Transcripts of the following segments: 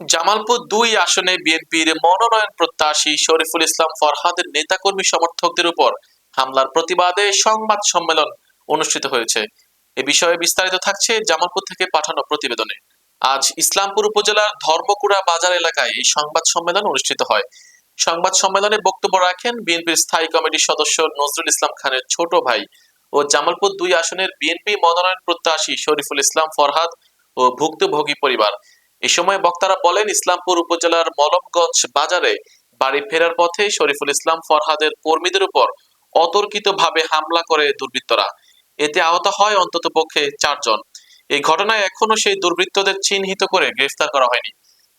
জামালপুর দুই আসনে বিএনপির মনোনয়ন প্রত্যাশী শরীফুল ইসলাম ফরহাদের নেতাকর্মী সমর্থকদের উপর হামলার প্রতিবাদে সংবাদ সম্মেলন অনুষ্ঠিত হয়েছে। এ বিষয়ে বিস্তারিত থাকছে জামালপুর থেকে পাঠানো প্রতিবেদনে। আজ ইসলামপুর উপজেলার ধর্মকুড়া বাজার এলাকায় এই সংবাদ সম্মেলন অনুষ্ঠিত হয়। সংবাদ সম্মেলনে বক্তব্য রাখেন বিএনপির স্থায়ী কমিটির সদস্য নজরুল ইসলাম খানের ছোট ভাই ও জামালপুর দুই আসনের বিএনপি মনোনয়ন প্রত্যাশী শরীফুল ইসলাম ফরহাদ ও ভুক্তভোগী পরিবার। এ সময় বক্তারা বলেন, ইসলামপুর উপজেলার মলমগঞ্জ বাজারে বাড়ি ফেরার পথে শরীফুল ইসলাম ফরহাদের কর্মীদের উপর অতর্কিতভাবে হামলা করে দুর্বৃত্তরা। এতে আহত হয় অন্তত পক্ষে চারজন। এই ঘটনায় এখনও সেই দুর্বৃত্তদের চিহ্নিত করে গ্রেফতার করা হয়নি।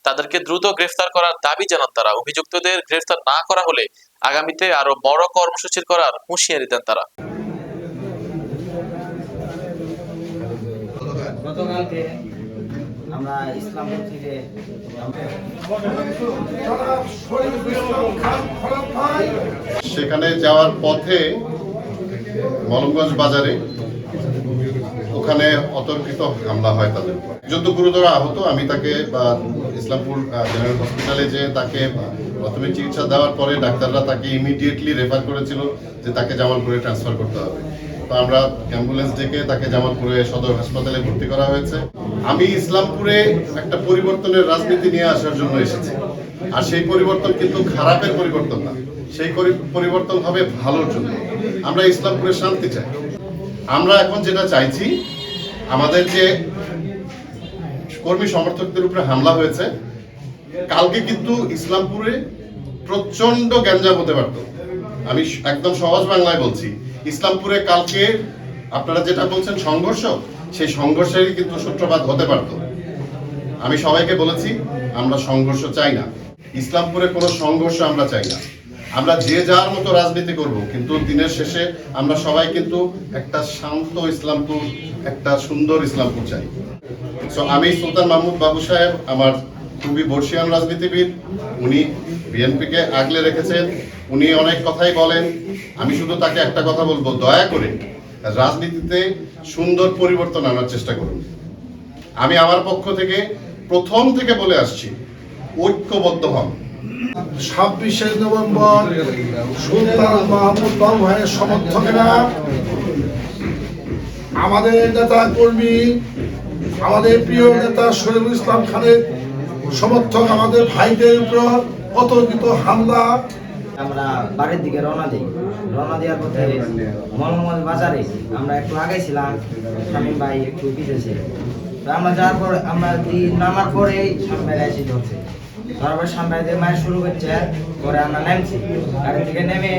তাদেরকে দ্রুত গ্রেফতার করার দাবি জানান তারা। অভিযুক্তদের গ্রেফতার না করা হলে আগামীতে আরও বড় কর্মসূচির করার হুঁশিয়ারি দেন তারা। গতকালকে আমরা ইসলামপুর থেকে সেখানে যাওয়ার পথে মলমগঞ্জ বাজারে ওখানে অতর্কিত হামলা হয় তাদের যত গুরুতর আহত, আমি তাকে ইসলামপুর জেনারেল হসপিটালে যে তাকে প্রাথমিক চিকিৎসা দেওয়ার পরে ডাক্তাররা তাকে ইমিডিয়েটলি রেফার করেছিল যে তাকে জামালপুরে ট্রান্সফার করতে হবে। তো আমরা অ্যাম্বুলেন্স ডেকে তাকে জামালপুরে সদর হাসপাতালে ভর্তি করা হয়েছে। আমি ইসলামপুরে একটা পরিবর্তনের রাজনীতি নিয়ে আসার জন্য এসেছি। আর সেই পরিবর্তন কিন্তু খারাপের পরিবর্তন না। সেই পরিবর্তন হবে ভালোর জন্য। আমরা ইসলামপুরে শান্তি চাই। আমরা এখন যেটা চাইছি, আমাদের যে কর্মী সমর্থকদের উপরে হামলা হয়েছে, কালকে কিন্তু ইসলামপুরে প্রচণ্ড গ্যাঞ্জাম হতে পারতো। আমি একদম সহজ বাংলায় বলছি, ইসলামপুরে কালকে আপনারা যেটা বলছেন সংঘর্ষ, সেই সংঘর্ষেরই কিন্তু সূত্রপাত হতে পারতো। আমি সবাইকে বলেছি, আমরা সংঘর্ষ চাই না। ইসলামপুরে কোনো সংঘর্ষ আমরা চাই না। আমরা যে যার মতো রাজনীতি করব, কিন্তু দিনের শেষে আমরা সবাই কিন্তু একটা শান্ত ইসলামপুর, একটা সুন্দর ইসলামপুর চাই। সো আমি সুলতান মাহমুদ বাবু সাহেব, আমার খুবই বর্ষিয়ান রাজনীতিবিদ। উনি বিএনপিকে আগলে রেখেছেন। উনি অনেক কথাই বলেন। আমি শুধু তাকে একটা কথা বলব, দয়া করে রাজনীতিতে সুন্দর পরিবর্তন আনার চেষ্টা করুন। আমি আমার পক্ষ থেকে প্রথম থেকে বলে আসছি, ঐক্যবদ্ধ হন। ছাব্বিশে নভেম্বর সুলতান মাহমুদ বাবু ভাইয়ের সমর্থকেরা, আমাদের নেতা কর্মী, আমাদের প্রিয় নেতা শরীফুল ইসলাম খানের সমর্থক আমাদের ভাইদের উপর অতর্কিত হামলা আমরা বাড়ির দিকে রওনা দিই। রওনা দেওয়ার পথে মলমল বাজারে আমরা একটু আগে ছিলাম শামীম ভাই একটু তো আমরা যাওয়ার পর আমরা নামার পরেই সামনে এসে ধরছে। তারপর সামনে দিয়ে মায়ের শুরু করছে পরে আমরা নেমছি। গাড়ি থেকে নেমে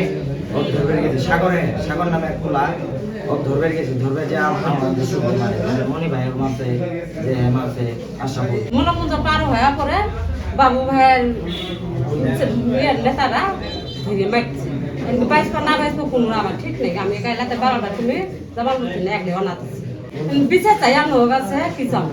ও ধরবে গেছি সাগরে সাগর নামে এক খোলা। ও ধরবে গেছি ধরবে যে আম- আমাদের শুরু মানে মনি ভাইয়ের মাপে যে মাপে আশা করি মনোমুঞ্জ পার হয়ে পরে বাবু ভাইয়ের ইয়ের নেতারা ধীরে মারছে বাইশ না বাইশ কোনো আমার ঠিক নেই। আমি গাইলাতে বারোটা তুমি জবান করছি না একলে অনাথ বিচার চাই আমার কাছে কি চাও?